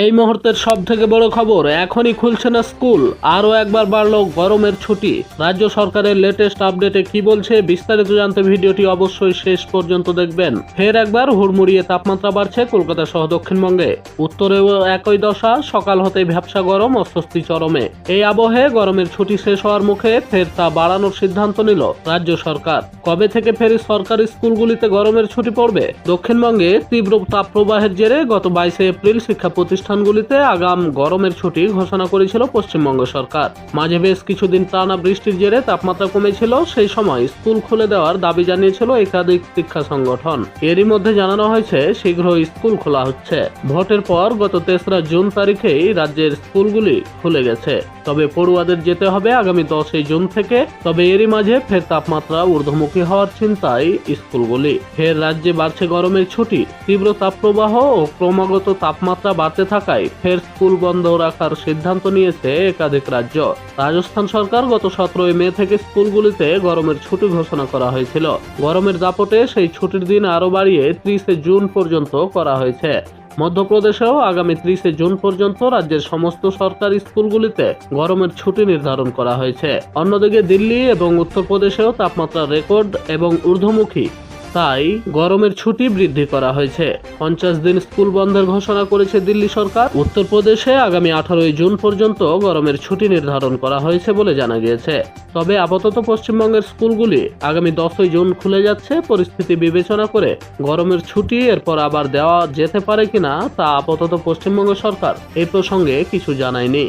এই মুহূর্তের সব থেকে বড় খবর, এখনই খুলছে না স্কুল। আরও একবার বাড়ল গরমের ছুটি। রাজ্য সরকারের লেটেস্ট আপডেটে কি বলছে, বিস্তারিত জানতে ভিডিওটি অবশ্যই শেষ পর্যন্ত দেখবেন। ফের একবার হুড়মুড়িয়ে তাপমাত্রা বাড়ছে কলকাতা সহ দক্ষিণবঙ্গে। উত্তরেও একই দশা, সকাল হতেই ভ্যাবসা গরম, অস্বস্তি চরমে। এই আবহে গরমের ছুটি শেষ হওয়ার মুখে ফের তা বাড়ানোর সিদ্ধান্ত নিল রাজ্য সরকার। কবে থেকে ফের সরকারি স্কুলগুলিতে গরমের ছুটি পড়বে? দক্ষিণবঙ্গে তীব্র তাপপ্রবাহের জেরে গত বাইশে এপ্রিল শিক্ষা প্রতিষ্ঠানগুলিতে আগাম গরমের ছুটি ঘোষণা করেছিল পশ্চিমবঙ্গ সরকার। মাঝে বেশ কিছুদিন টানা বৃষ্টির জেরে তাপমাত্রা কমেছিল, সেই সময় স্কুল খুলে দেওয়ার দাবি জানিয়েছিল একাধিক শিক্ষা সংগঠন। এরই মধ্যে জানানো হয়েছে, শীঘ্রই স্কুল খোলা হচ্ছে। ভোটের পর গত তেসরা জুন তারিখেই রাজ্যের স্কুলগুলি খুলে গেছে। তবে পড়ুয়াদের যেতে হবে আগামী দশই জুন থেকে, তবে এরই মাঝে ফের তাপমাত্রা ঊর্ধ্বমুখী হওয়ার চিন্তায় স্কুলগুলি। ফের রাজ্যে বাড়ছে গরমের ছুটি, তীব্র তাপপ্রবাহ ও ক্রমাগত তাপমাত্রা বাড়তে থাকায় ফের স্কুল বন্ধ রাখার সিদ্ধান্ত নিয়েছে একাধিক রাজ্য। রাজস্থান সরকার গত সতেরোই মে থেকে স্কুলগুলিতে গরমের ছুটি ঘোষণা করা হয়েছিল। গরমের দাপটে সেই ছুটির দিন আরও বাড়িয়ে ত্রিশে জুন পর্যন্ত করা হয়েছে। মধ্যপ্রদেশেও আগামী ত্রিশে জুন পর্যন্ত রাজ্যের সমস্ত সরকারি স্কুলগুলিতে গরমের ছুটি নির্ধারণ করা হয়েছে। অন্যদিকে দিল্লি এবং উত্তরপ্রদেশেও তাপমাত্রা রেকর্ড এবং ঊর্ধ্বমুখী। তাই গরমের ছুটি বৃদ্ধি করা হয়েছে। পঞ্চাশ দিন স্কুল বন্ধের ঘোষণা করেছে দিল্লি সরকার। উত্তরপ্রদেশে আগামী আঠারোই জুন পর্যন্ত গরমের ছুটি নির্ধারণ করা হয়েছে বলে জানা গিয়েছে। তবে আপাতত পশ্চিমবঙ্গের স্কুলগুলি আগামী দশই জুন খুলে যাচ্ছে। পরিস্থিতি বিবেচনা করে গরমের ছুটি এরপর আবার দেওয়া যেতে পারে কিনা তা আপাতত পশ্চিমবঙ্গ সরকার এই প্রসঙ্গে কিছু জানায়নি।